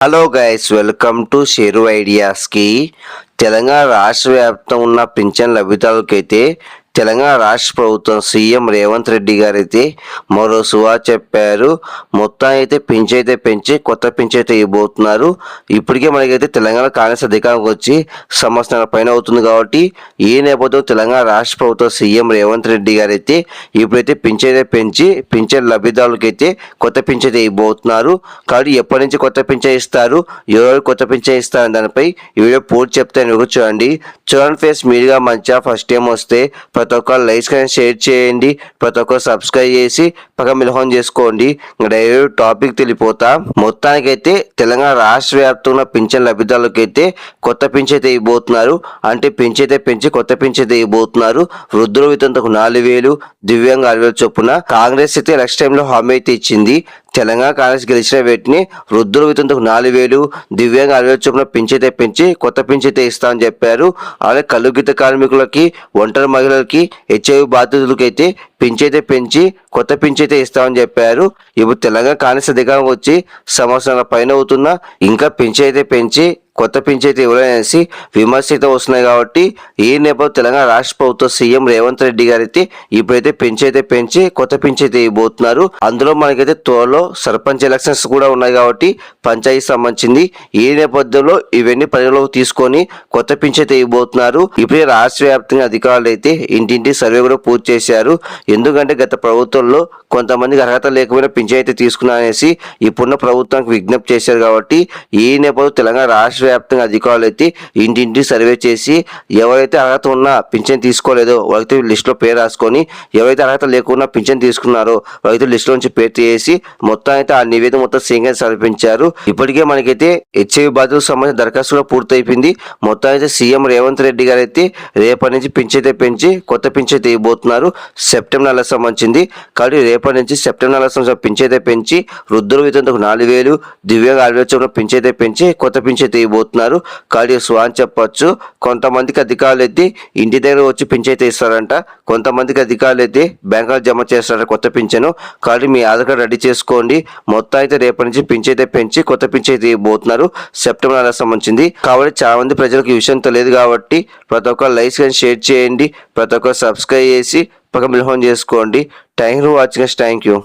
Hello guys welcome to Sheru ఐడియాస్కి Telangana రాష్ట్ర వ్యాప్తం ఉన్న పింఛన్ లబ్ధిదారులకైతే తెలంగాణ రాష్ట్ర ప్రభుత్వం సీఎం రేవంత్ రెడ్డి గారైతే మరో సువా చెప్పారు. మొత్తం అయితే పింఛన్ అయితే పెంచి కొత్త పింఛన్ అయితే ఇవ్వబోతున్నారు. ఇప్పటికే మనకైతే తెలంగాణ కాంగ్రెస్ అధికారంకి వచ్చి సంవత్సరాల పైన అవుతుంది కాబట్టి ఈ నేపథ్యంలో తెలంగాణ రాష్ట్ర ప్రభుత్వం సీఎం రేవంత్ రెడ్డి గారైతే ఇప్పుడైతే పింఛన్ అయితే పెంచి పింఛన్ లబ్ధిదారులకైతే కొత్త పింఛన్ అయితే ఇవ్వబోతున్నారు. కాబట్టి ఎప్పటి నుంచి కొత్త పింఛన్ ఇస్తారు? ఎవరు కొత్త పింఛన్ ఇస్తారు దానిపై ఈ వీడియో పూర్తి చెప్తాను చూడండి. చూడండి ఫేస్ మీరుగా మంచిగా ఫస్ట్ టైం వస్తే ప్రతి ఒక్క లైక్స్ కానీ షేర్ చేయండి. ప్రతి ఒక్కరు సబ్స్క్రైబ్ చేసి పక్క మిలహోన్ చేసుకోండి. డైరెక్ట్ టాపిక్ తెలిపోతా. మొత్తానికైతే తెలంగాణ రాష్ట్ర వ్యాప్తంగా పింఛన్ లబ్ధిదారులకైతే కొత్త పింఛైతే అయితే ఇవ్వబోతున్నారు. అంటే పింఛన్ అయితే పెంచి కొత్త పింఛన్ అయితే ఇవ్వబోతున్నారు. వృద్ధుల వితంతకు నాలుగు వేలు దివ్యాంగ ఆరు వేలు చొప్పున కాంగ్రెస్ అయితే నెక్స్ట్ టైంలో హామీ అయితే ఇచ్చింది. తెలంగాణ కాంగ్రెస్ గెలిచిన వీటిని వృద్ధుల వితంతకు నాలుగు వేలు దివ్యాంగ అరవై చొప్పున పింఛైతే పెంచి కొత్త పింఛైతే ఇస్తామని చెప్పారు. అలాగే కలుగిత కార్మికులకి ఒంటరి మహిళలకి హెచ్ఐవి బాధితులకి అయితే పెంచి కొత్త పెంచైతే ఇస్తామని చెప్పారు. ఇప్పుడు తెలంగాణ కాంగ్రెస్ అధికారం వచ్చి సంవత్సరాల పైన అవుతున్నా ఇంకా పెంచైతే పెంచి కొత్త పింఛైతే ఇవ్వలేనేసి విమర్శలు వస్తున్నాయి కాబట్టి ఈ నేపథ్యం తెలంగాణ రాష్ట్ర ప్రభుత్వ సీఎం రేవంత్ రెడ్డి గారు అయితే ఇప్పుడైతే పెంచైతే పెంచి కొత్త పెంచైతే ఇవ్వబోతున్నారు. అందులో మనకైతే త్వరలో సర్పంచ్ ఎలక్షన్స్ కూడా ఉన్నాయి కాబట్టి పంచాయతీ సంబంధించింది ఈ నేపథ్యంలో ఇవన్నీ పరిగణలోకి తీసుకొని కొత్త పెంచైతే ఇవ్వబోతున్నారు. ఇప్పుడే రాష్ట్ర వ్యాప్తంగా అధికారులు అయితే ఇంటింటి సర్వే కూడా పూర్తి చేశారు. ఎందుకంటే గత ప్రభుత్వంలో కొంతమందికి అర్హత లేకపోయినా పింఛన్ అయితే తీసుకున్నారనేసి ఇప్పుడున్న ప్రభుత్వానికి విజ్ఞప్తి చేశారు కాబట్టి ఈ నేపథ్యంలో తెలంగాణ రాష్ట్ర వ్యాప్తంగా అధికారులు అయితే ఇంటింటి సర్వే చేసి ఎవరైతే అర్హత ఉన్నా పింఛన్ తీసుకోలేదో వాళ్ళైతే లిస్టులో పేరు రాసుకొని ఎవరైతే అర్హత లేకుండా పింఛన్ తీసుకున్నారో వాళ్ళైతే లిస్టులో నుంచి పేరు తీసి మొత్తం అయితే ఆ నివేదిక మొత్తం సీఎం సమర్పించారు. ఇప్పటికే మనకైతే హెచ్ఐవి బాధితులకు సంబంధించిన దరఖాస్తు కూడా పూర్తయిపోయింది. మొత్తం అయితే సీఎం రేవంత్ రెడ్డి గారు అయితే రేపటి నుంచి పింఛైతే పెంచి కొత్త పింఛైతే ఇవ్వబోతున్నారు. సెప్టెంబర్ నెల సంబంధించింది. కాబట్టి రేపటి నుంచి సెప్టెంబర్ నెల సంబంధించిన పింఛైతే పెంచి వృద్ధుల వితంతకు నాలుగు వేలు దివ్యాంగ ఆరు వేల చొప్పున పింఛైతే పెంచి కొత్త పింఛైతే చేయబోతున్నారు కాబట్టి స్వాన్ చెప్పొచ్చు. కొంతమందికి అధికారులు అయితే ఇంటి దగ్గర వచ్చి పింఛైతే ఇస్తారంట. కొంతమందికి అధికారులు అయితే బ్యాంకులో జమ చేస్తారంట కొత్త పింఛను. కాబట్టి మీ ఆధార్ కార్డు రెడీ చేసుకోండి. మొత్తం అయితే రేపటి నుంచి పింఛైతే పెంచి కొత్త పింఛైతే ఇవ్వబోతున్నారు. సెప్టెంబర్ నెల సంబంధించింది. కాబట్టి చాలా మంది ప్రజలకు ఈ విషయం తెలియదు కాబట్టి ప్రతి ఒక్క లైక్స్ కానీ షేర్ చేయండి. ప్రతి ఒక్క సబ్స్క్రైబ్ చేసి పక్క మిల్హోన్ చేసుకోండి. Thank you watching. Thank you